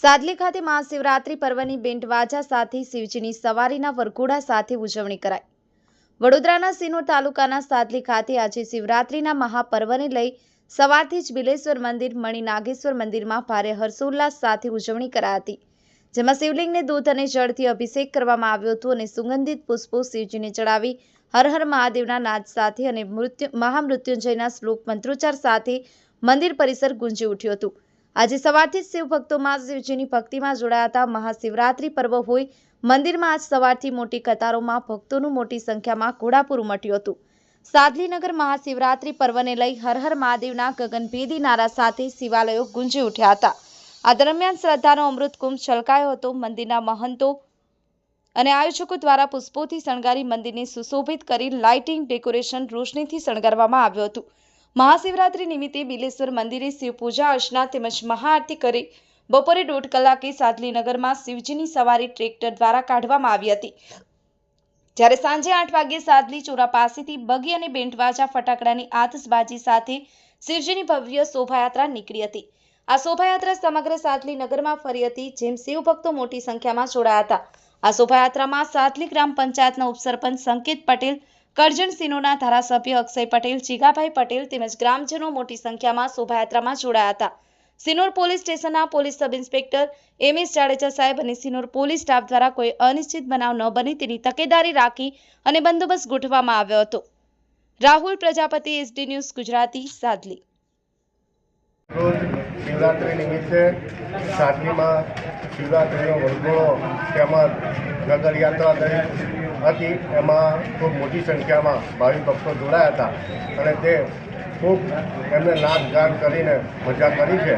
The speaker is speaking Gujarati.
સાદલી ખાતે મહાશિવરાત્રિ પર્વની બેન્ટ વાજા સાથે શિવજીની સવારીના વરઘોડા સાથે ઉજવણી કરાઈ. વડોદરાના સિનોર તાલુકાના સાદલી ખાતે આજે શિવરાત્રિના મહાપર્વને લઈ સવારથી જ બિલેશ્વર મંદિર, મણિ નાગેશ્વર મંદિરમાં ભારે હર્ષોલ્લાસ સાથે ઉજવણી કરાઈ હતી. જેમાં શિવલિંગને દૂધ અને જળથી અભિષેક કરવામાં આવ્યો હતો અને સુગંધિત પુષ્પો શિવજીને ચડાવી હર હર મહાદેવના નાદ સાથે અને મૃત્યુ, મહામૃત્યુંજયના શ્લોક મંત્રોચ્ચાર સાથે મંદિર પરિસર ગુંજી ઉઠ્યું હતું. આજે સવારથી જ શિવ શિવજીની ભક્તિમાં જોડાયા મહાશિવરાત્રિ પર્વ હોય મંદિરમાં આજ સવારથી મોટી કતારોમાં ભક્તોનું મોટી સંખ્યામાં ઘોડાપુર ઉમટ્યું હતું. સાદલીનગર મહાશિવરાત્રિ પર્વને લઈ હર હર મહાદેવના ગગનભેદી નારા સાથે શિવાલયો ગુંજી ઉઠ્યા હતા. આ દરમિયાન શ્રદ્ધાનો અમૃત કુંભ છલકાયો હતો. મંદિરના મહંતો અને આયોજકો દ્વારા પુષ્પોથી શણગારી મંદિરને સુશોભિત કરી લાઇટિંગ ડેકોરેશન રોશનીથી શણગારવામાં આવ્યું હતું. મહાશિવરાત્રિ નિમિત્તે બિલેશ્વર મંદિરે શિવ પૂજા, અર્ચના તેમજ મહાઆરતી કરી બપોરે દોઢ કલાકે સાદલીનગરમાં શિવજીની સવારી ટ્રેક્ટર દ્વારા કાઢવામાં આવી હતી. જ્યારે સાંજે આઠ વાગ્યે સાદલી ચોરા પાસેથી બગી અને બેન્ટવાજા ફટાકડાની આતશબાજી સાથે શિવજીની ભવ્ય શોભાયાત્રા નીકળી હતી. આ શોભાયાત્રા સમગ્ર સાદલી નગરમાં ફરી હતી, જેમ શિવભક્તો મોટી સંખ્યામાં જોડાયા હતા. આ શોભાયાત્રામાં સાદલી ગ્રામ પંચાયતના ઉપસરપંચ સંકેત પટેલ કરજણ સિનોના ધારાસભ્ય અક્ષય પટેલ જીગાભાઈ પટેલ તેમજ ગ્રામજનો મોટી સંખ્યામાં શોભાયાત્રામાં જોડાયા હતા. સિનોર પોલીસ સ્ટેશનના police sub inspector M S Jadeja saheb અને સિનોર પોલીસ સ્ટાફ દ્વારા કોઈ અનિશ્ચિત બનાવ ન બને તેની તકેદારી રાખી અને બંદોબસ્ત ગોઠવવામાં આવ્યો હતો. Rahul Prajapati SD news Gujarati, Sadli. Shivratri નિમિત્તે સાદલીમાં શિવરાત્રિનો વરઘોડો તેમજ નગરયાત્રા થઈ હતી. એમાં ખૂબ મોટી સંખ્યામાં ભાવિ ભક્તો જોડાયા હતા અને તે ખૂબ એમને નાચ ગાન કરીને મજા કરી છે.